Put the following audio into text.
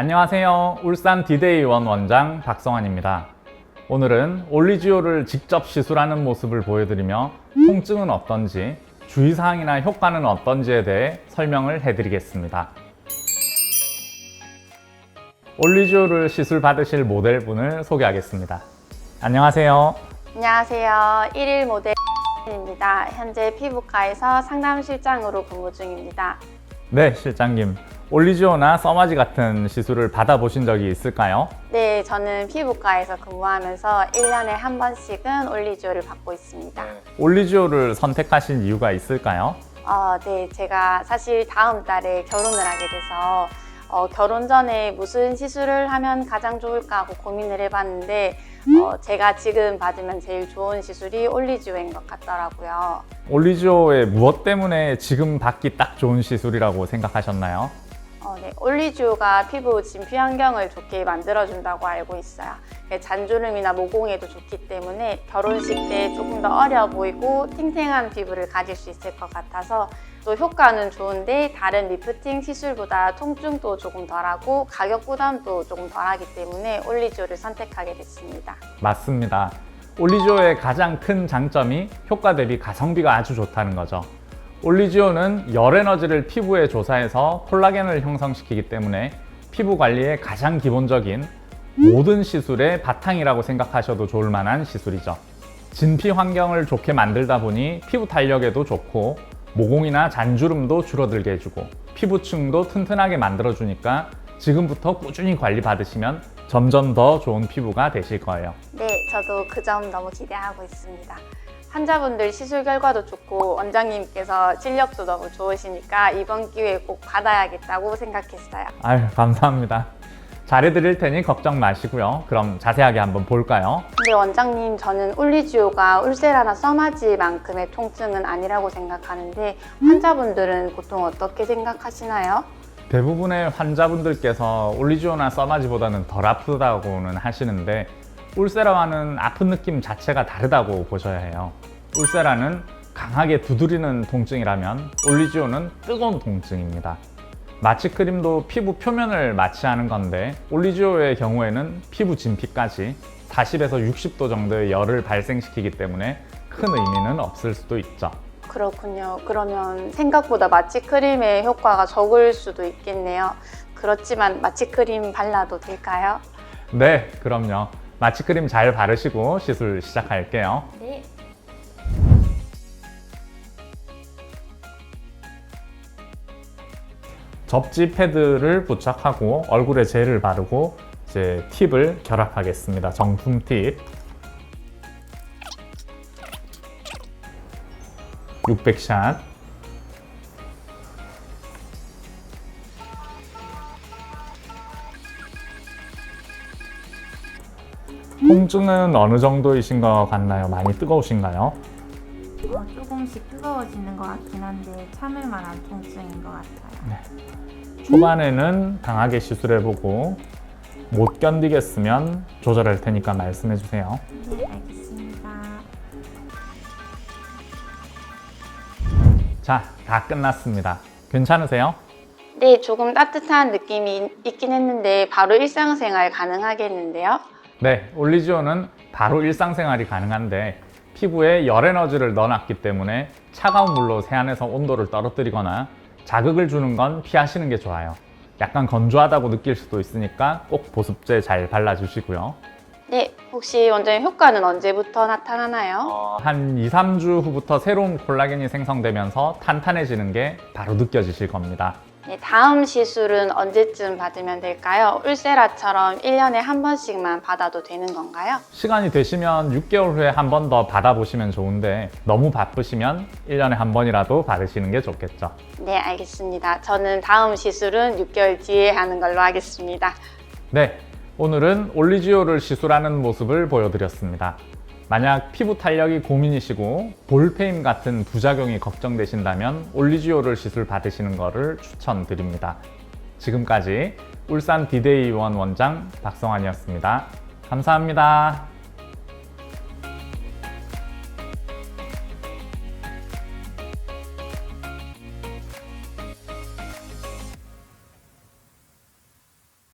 안녕하세요. 울산 디데이 원 원장 박성환입니다. 오늘은 올리지오를 직접 시술하는 모습을 보여드리며 통증은 어떤지, 주의사항이나 효과는 어떤지에 대해 설명을 해드리겠습니다. 올리지오를 시술 받으실 모델분을 소개하겠습니다. 안녕하세요. 안녕하세요. 1일 모델 입니다. 현재 피부과에서 상담 실장으로 근무 중입니다. 네, 실장님. 올리지오나 써마지 같은 시술을 받아보신 적이 있을까요? 네, 저는 피부과에서 근무하면서 1년에 한 번씩은 올리지오를 받고 있습니다. 올리지오를 선택하신 이유가 있을까요? 어, 네, 제가 사실 다음 달에 결혼을 하게 돼서 어, 결혼 전에 무슨 시술을 하면 가장 좋을까 하고 고민을 해봤는데 어, 제가 지금 받으면 제일 좋은 시술이 올리지오인 것 같더라고요. 올리지오의 무엇 때문에 지금 받기 딱 좋은 시술이라고 생각하셨나요? 어, 네. 올리지오가 피부 진피 환경을 좋게 만들어준다고 알고 있어요. 네, 잔주름이나 모공에도 좋기 때문에 결혼식 때 조금 더 어려 보이고 탱탱한 피부를 가질 수 있을 것 같아서 또 효과는 좋은데 다른 리프팅 시술보다 통증도 조금 덜하고 가격 부담도 조금 덜하기 때문에 올리지오를 선택하게 됐습니다. 맞습니다. 올리지오의 가장 큰 장점이 효과 대비 가성비가 아주 좋다는 거죠. 올리지오는 열 에너지를 피부에 조사해서 콜라겐을 형성시키기 때문에 피부 관리에 가장 기본적인 모든 시술의 바탕이라고 생각하셔도 좋을 만한 시술이죠. 진피 환경을 좋게 만들다 보니 피부 탄력에도 좋고 모공이나 잔주름도 줄어들게 해주고 피부층도 튼튼하게 만들어주니까 지금부터 꾸준히 관리 받으시면 점점 더 좋은 피부가 되실 거예요. 네, 저도 그 점 너무 기대하고 있습니다. 환자분들 시술 결과도 좋고 원장님께서 실력도 너무 좋으시니까 이번 기회에 꼭 받아야겠다고 생각했어요. 아유, 감사합니다. 잘해드릴 테니 걱정 마시고요. 그럼 자세하게 한번 볼까요? 근데 원장님 저는 올리지오가 울세라나 써마지만큼의 통증은 아니라고 생각하는데 환자분들은 보통 어떻게 생각하시나요? 대부분의 환자분들께서 올리지오나 써마지보다는 덜 아프다고는 하시는데 울세라와는 아픈 느낌 자체가 다르다고 보셔야 해요. 울세라는 강하게 두드리는 통증이라면 올리지오는 뜨거운 통증입니다. 마취크림도 피부 표면을 마취하는 건데 올리지오의 경우에는 피부 진피까지 40에서 60도 정도의 열을 발생시키기 때문에 큰 의미는 없을 수도 있죠. 그렇군요. 그러면 생각보다 마취크림의 효과가 적을 수도 있겠네요. 그렇지만 마취크림 발라도 될까요? 네, 그럼요. 마취크림 잘 바르시고 시술 시작할게요. 네. 접지 패드를 부착하고 얼굴에 젤을 바르고 이제 팁을 결합하겠습니다. 정품 팁. 600샷. 통증은 어느 정도이신 것 같나요? 많이 뜨거우신가요? 어, 조금씩 뜨거워지는 것 같긴 한데 참을 만한 통증인 것 같아요. 초반에는 강하게 시술해보고 못 견디겠으면 조절할 테니까 말씀해주세요. 네, 알겠습니다. 자, 다 끝났습니다. 괜찮으세요? 네, 조금 따뜻한 느낌이 있긴 했는데 바로 일상생활 가능하겠는데요? 네, 올리지오는 바로 일상생활이 가능한데 피부에 열 에너지를 넣어놨기 때문에 차가운 물로 세안해서 온도를 떨어뜨리거나 자극을 주는 건 피하시는 게 좋아요. 약간 건조하다고 느낄 수도 있으니까 꼭 보습제 잘 발라주시고요. 네, 혹시 원장님 효과는 언제부터 나타나나요? 어, 한 2, 3주 후부터 새로운 콜라겐이 생성되면서 탄탄해지는 게 바로 느껴지실 겁니다. 네, 다음 시술은 언제쯤 받으면 될까요? 울세라처럼 1년에 한 번씩만 받아도 되는 건가요? 시간이 되시면 6개월 후에 한 번 더 받아보시면 좋은데 너무 바쁘시면 1년에 한 번이라도 받으시는 게 좋겠죠. 네, 알겠습니다. 저는 다음 시술은 6개월 뒤에 하는 걸로 하겠습니다. 네, 오늘은 올리지오를 시술하는 모습을 보여드렸습니다. 만약 피부 탄력이 고민이시고 볼페임 같은 부작용이 걱정되신다면 올리지오를 시술 받으시는 것을 추천드립니다. 지금까지 울산 디데이 원 원장 박성환이었습니다. 감사합니다.